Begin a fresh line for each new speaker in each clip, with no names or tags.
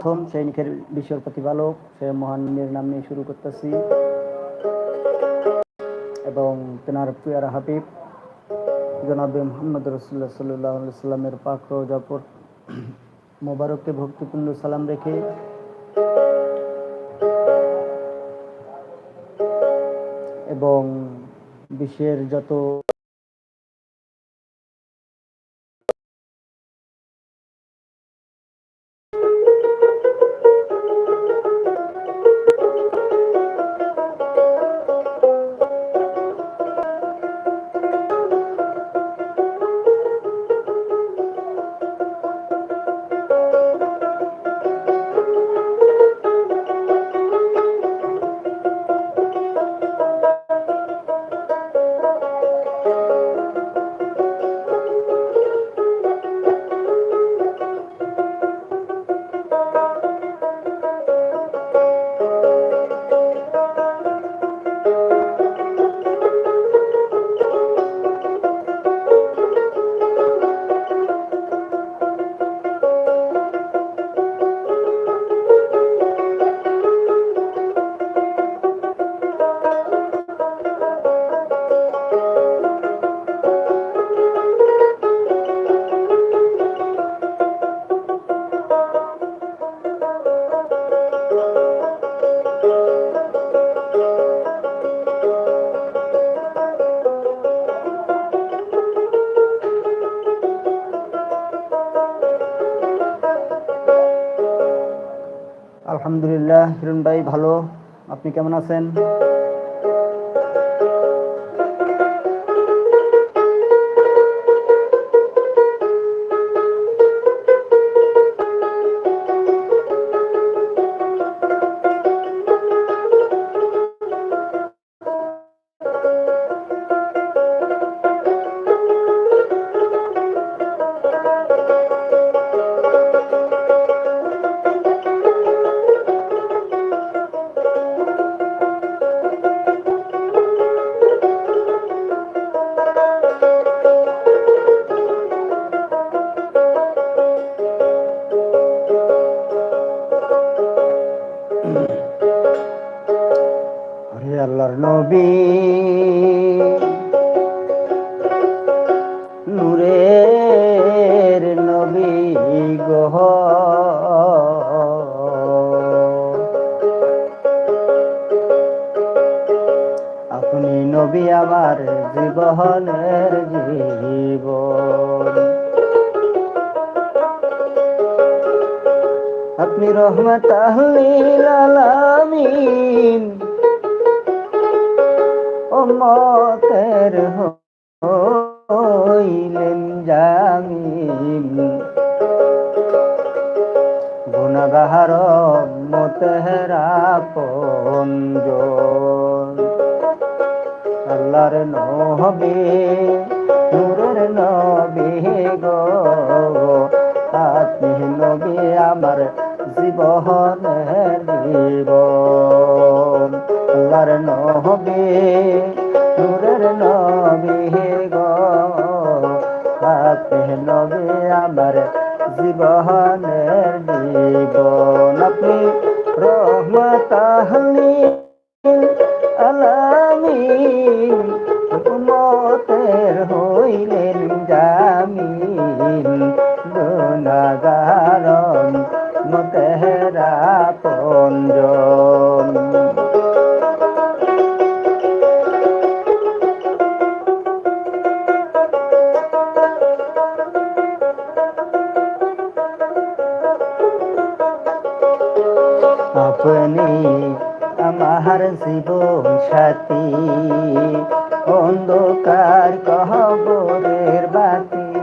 প্রথম সৈনিকের বিশ্বর প্রতিপালক সে মহানের নাম নিয়ে শুরু করতেছি। এবং তেনার প্রিয়ার হাবিব, জনাবে মোহাম্মদ রসুল্লাহ সাল্লাহ সাল্লামের পাক রোজাপুর মোবারককে ভক্তিপূর্ণ সালাম রেখে এবং বিশ্বের যত আলহামদুলিল্লাহ হিরণ ভাই ভালো। আপনি কেমন আছেন? জীবনের জীব আপনি রহমত আলামিন উম্মতের হইলেন জীবনের নিব। আল্লাহর নবী নূরের নবী গো। আপনি নবী আমার জীবনের জীবন আপনি রহমত আপনি আমার জীবন সাথী। অন্ধকার কহবরের বাতি।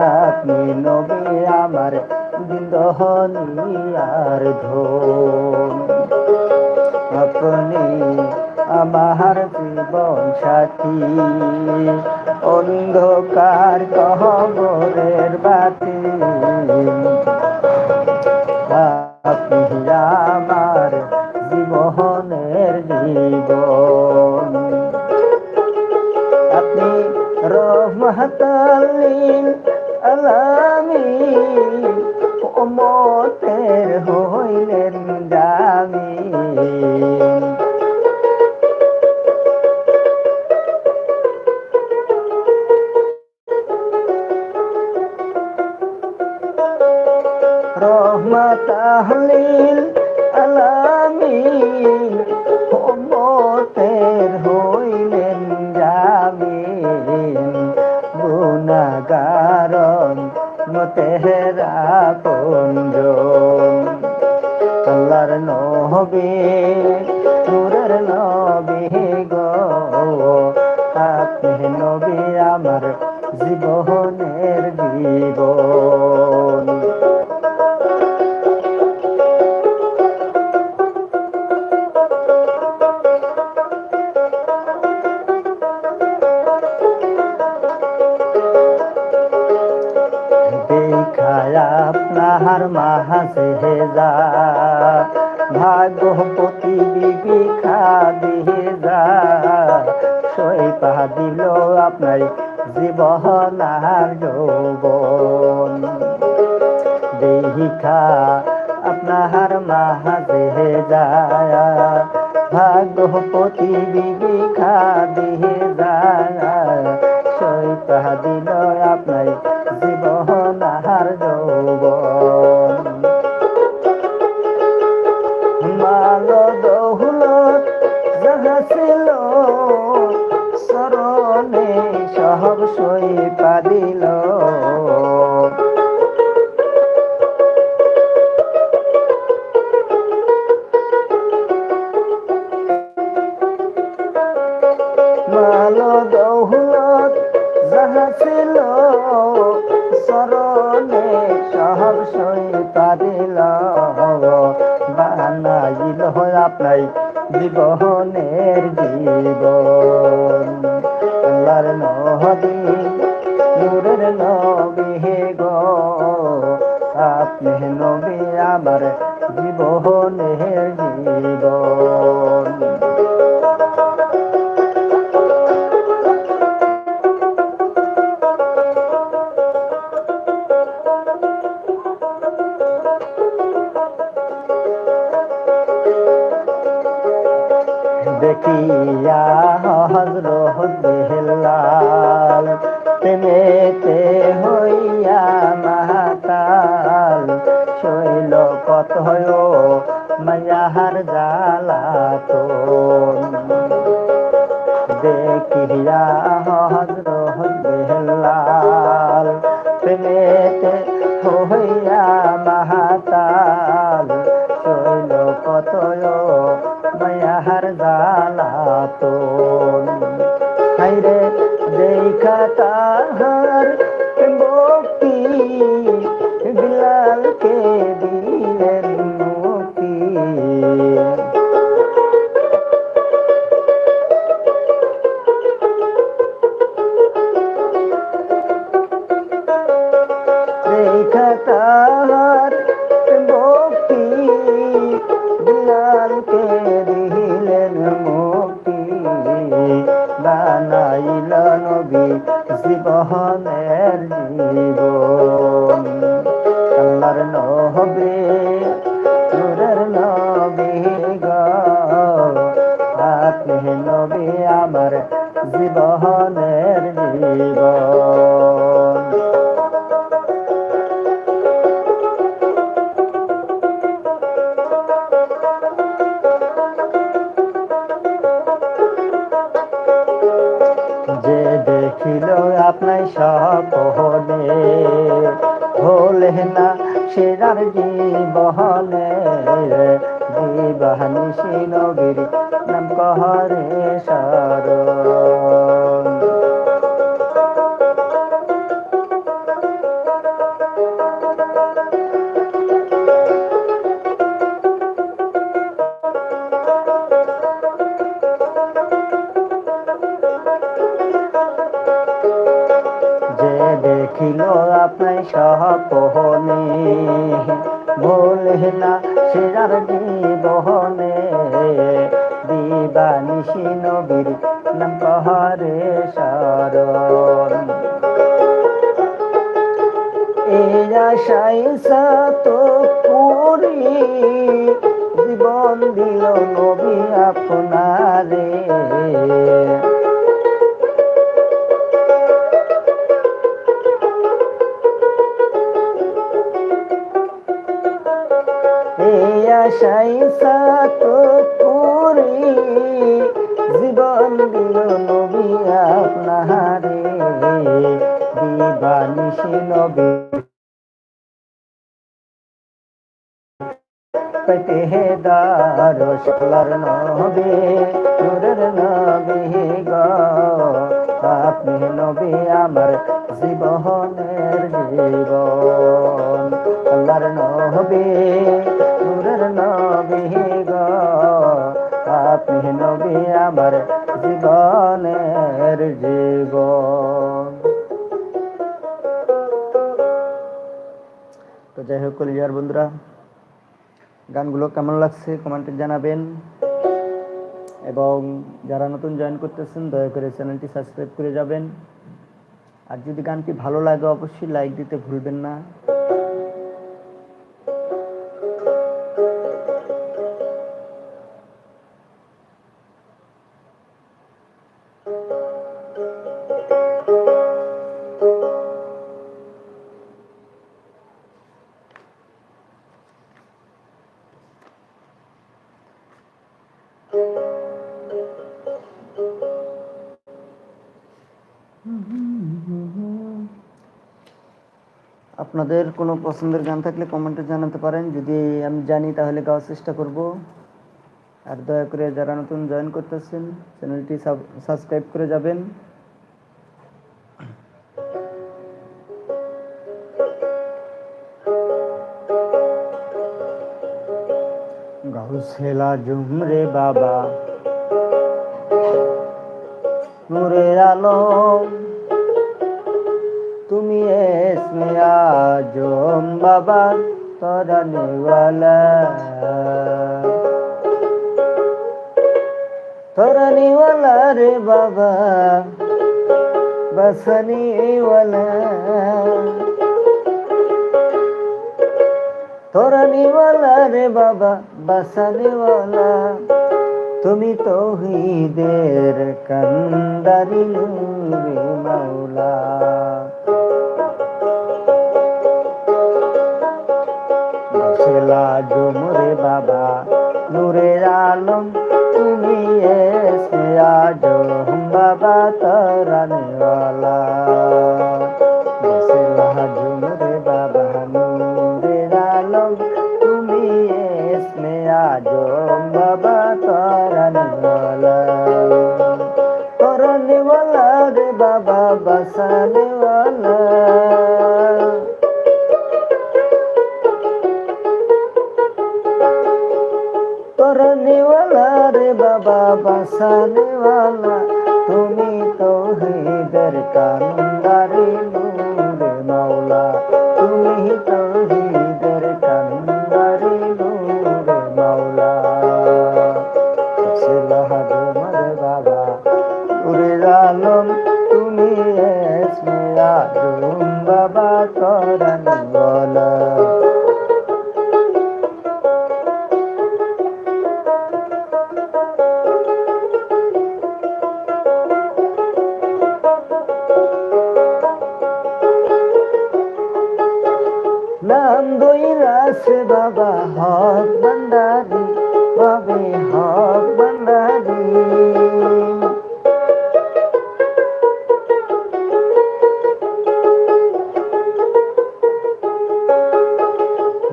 আপনি নবী, আমার বিন্দহনি আর ধন। আপনি আমার জীবন সাথী। অন্ধকার কহবরের বাতি। আপনি রহমতালিন আলামি মতের হইলেন জামি রহমত আহলিল পঞ্জন আল্লাহর নবী ভাগ্যপতি বিবি খাদি যায় সই পাহা দিল আপনার বানাইল আপনাই জীবনের জীবন। আল্লাহর নদী নূরের নবী গো আপনি নবী আমার জীবনের জীবন শৈল কত মায়াহার জ্বালাত দেখা ভোলে না সেরার জীবনে দিবানিসি নবীর নাম কহরে শরণ আপনার সহপহনে ভুলে না সেরার জীবনে দিবানিসি নবীর নাম কহরে শরণ আশাই সাত পুরি জীবন দিল নবী আপনারে। আশাই সাত পুরি জীবন দিল নবী আপনারে। দিবানিশি নবী। পেটে দার সকলার নবে, নূরের নবী গ, আপনি নবী আমার জীবনের জীবন। আপনি আমার জীবনের জীবন। তো যাই হোক, কলিজার বন্ধুরা, গানগুলো কেমন লাগছে কমেন্টে জানাবেন। এবং যারা নতুন জয়েন করতেছেন, দয়া করে চ্যানেলটি সাবস্ক্রাইব করে যাবেন। আর যদি গানটি ভালো লাগে, অবশ্যই লাইক দিতে ভুলবেন না। আপনাদের কোনো পছন্দের গান থাকলে কমেন্টে জানাতে পারেন। যদি আমি জানি, তাহলে গাওয়ার চেষ্টা করব। আর দয়া করে যারা নতুন জয়েন করতেছেন চ্যানেলটি সাবস্ক্রাইব করে যাবেন। গাউসেলা জুমরে বাবা। নূরের আলম তুমি এসমে বাবা তরানিওয়ালা রে বাবা বসনিওয়ালা তরানিওয়ালা রে বাবা বসনিওয়ালা তুমি তৌহিদের কন্দারি নূরে মাওলা। বসেলা জমরে বাবা, নূরের আলম, তুমি এসে আজম বাবা তরানিওয়ালা। করনেওয়ালা রে বাবা বাসানেওয়ালা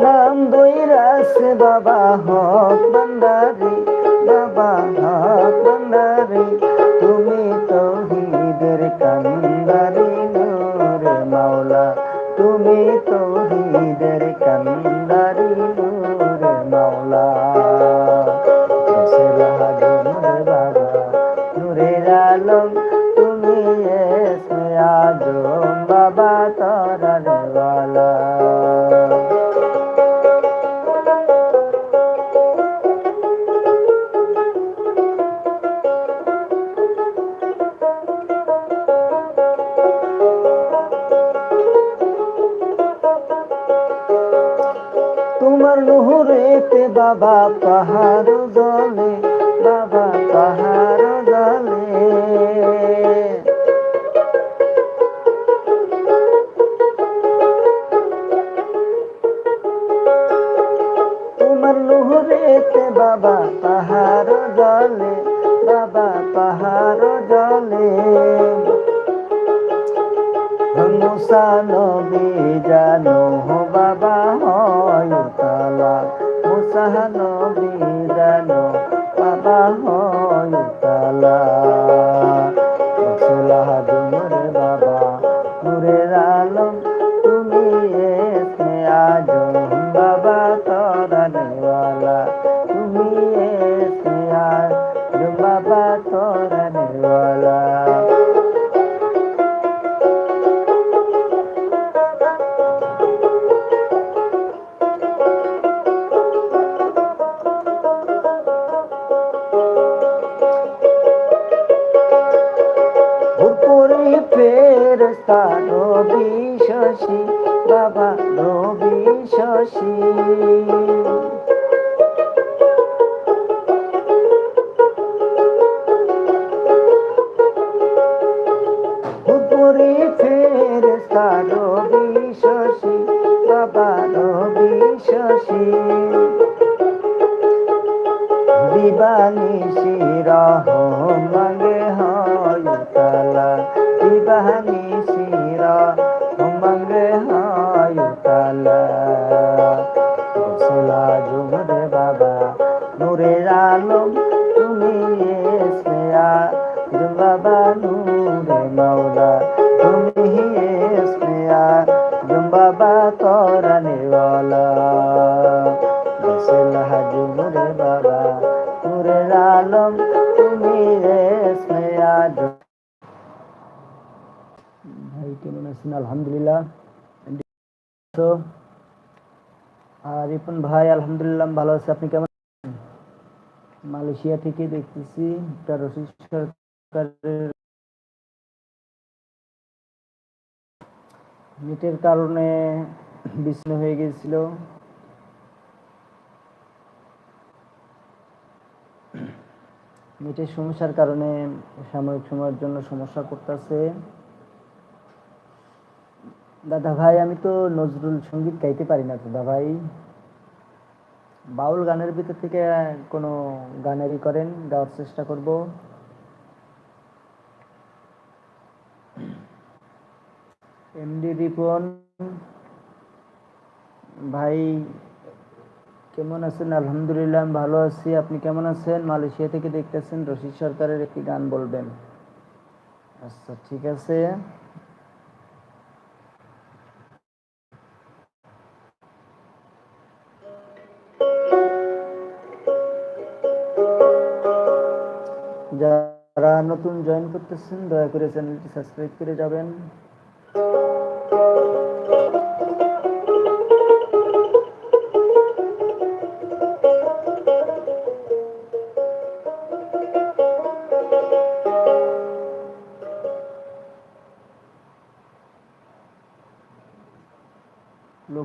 নাম দুই রাস বাবা হক ভান্ডারি বাবা হক ভান্ডারি বাবা পাহাড় জলে উপরে ফের রবি শশী বাবা রবি শশী। দিবানি মঙ্গে আলহামদুলিল্লাহ আর রিপন ভাই আলহামদুলিল্লাহ ভালো আছে আপনি কেমন মালয়েশিয়া থেকে দেখতেছি একটা রশিদ সরকারের নেটের কারণে বিচ্ছিন্ন হয়ে গিয়েছিল নেটের সমস্যার কারণে সাময়িক সময়ের জন্য সমস্যা করতেছে। দাদা ভাই, আমি তো নজরুল সংগীত গাইতে পারি না দাদা ভাই। বাউল গানের ভিতর থেকে কোনো গানেরই করেন, গাওয়ার চেষ্টা করব। এমডি রিপন ভাই কেমন আছেন? আলহামদুলিল্লাহ ভালো আছি। আপনি কেমন আছেন? মালয়েশিয়া থেকে দেখতেছেন রশিদ সরকারের একটি গান বলবেন। আচ্ছা ঠিক আছে। যারা নতুন জয়েন করতেছেন, দয়া করে চ্যানেলটি সাবস্ক্রাইব করে যাবেন।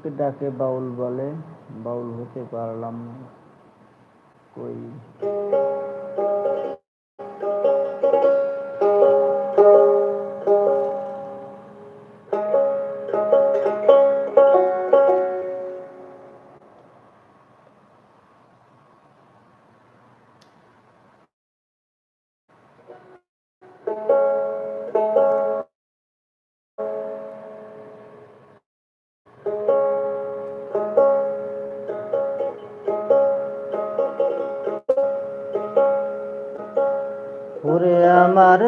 লোকে ডাকে বাউল বলে বাউল হতে পারলাম। কই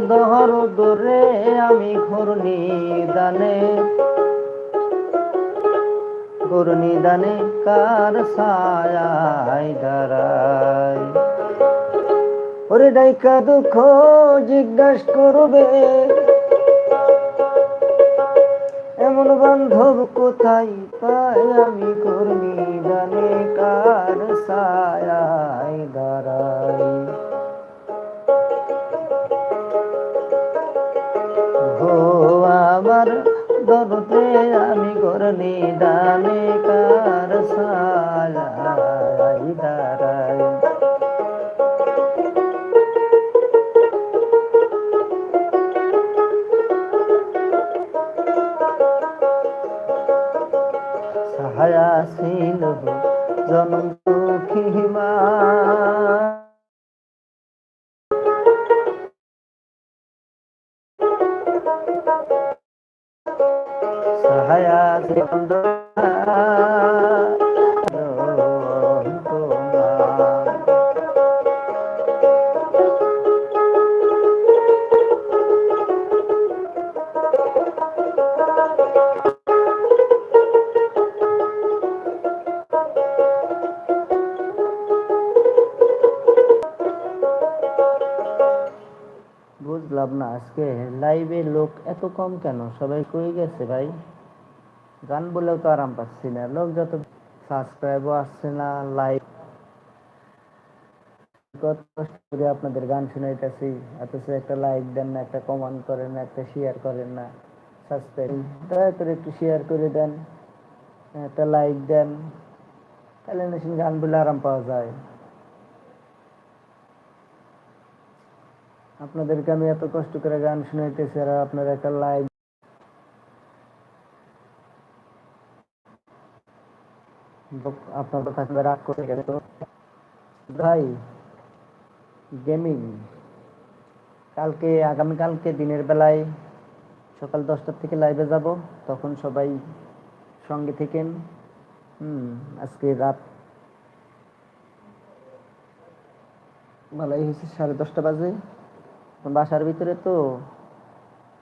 দহর দরে আমি ঘূর্ণি দানে। ঘূর্ণি দানে কার ছায় দাঁড়াই? ওরে ডাইকা দুঃখ জিজ্ঞাস করবে, এমন বান্ধব কোথায় পাই আমি ঘূর্ণি দানে কার ছায় আমি গরনি দানে কার সালাই আজকে লাইভে লোক এত কম কেন? সবাই কই গেছে ভাই? গান বলেও তো আরাম পাচ্ছি না। লোক যত সাবস্ক্রাইবও আসছে না লাইভ কত কষ্ট করে আপনাদের গান শুনাইতেছি। অথচ একটা লাইক দেন না, একটা কমেন্ট করেন না, একটা শেয়ার করেন না। সাবস্ক্রাইব দয়া করে একটু শেয়ার করে দেন। একটা লাইক দেন। তাহলে গান বলে আরাম পাওয়া যায়। আপনাদেরকে আমি এত কষ্ট করে গান শুনাইতেছি আর আপনারা একটা লাইক আপনারা থাকবে রাগ করে গেলে তো। ভাই গেমিং কালকে, আগামীকালকে দিনের বেলায় সকাল দশটার থেকে লাইভে যাব। তখন সবাই সঙ্গে থেকেন। হুম, আজকে রাত ভালোই হয়েছে সাড়ে দশটা বাজে। বাসার ভিতরে তো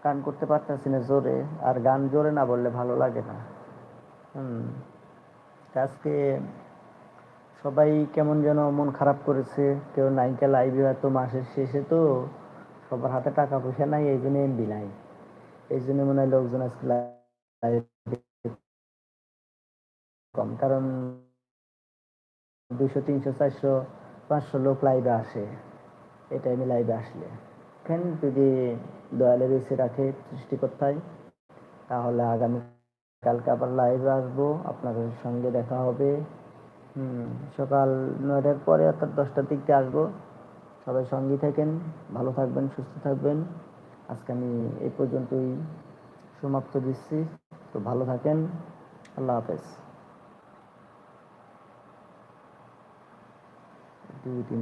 গান করতে পারতেছি না জোরে, আর গান জোরে না বললে ভালো লাগে না। হুম আজকে সবাই কেমন যেন মন খারাপ করেছে, কেউ নায়িকা লাইভে হয়তো মাসের শেষে তো সবার হাতে টাকা পয়সা নাই, এই জন্য এমবি নাই। এই জন্য মনে হয় লোকজন আজকে কম, কারণ দুশো তিনশো, চারশো, পাঁচশো লোক লাইভে আসে এই টাইমে লাইভে আসলে। এখন যদি দয়ালের ইচ্ছে রাখে সৃষ্টিকর্তায় তাহলে আগামী কালকে আবার লাইভে আসব, আপনাদের সঙ্গে দেখা হবে। সকাল নয়টার পরে অর্থাৎ দশটার দিক আসব। সবাই সঙ্গী থাকেন, ভালো থাকবেন, সুস্থ থাকবেন। আজকে আমি এই পর্যন্তই সমাপ্ত দিচ্ছি, তো ভালো থাকেন, আল্লাহ হাফেজ। দুই, তিন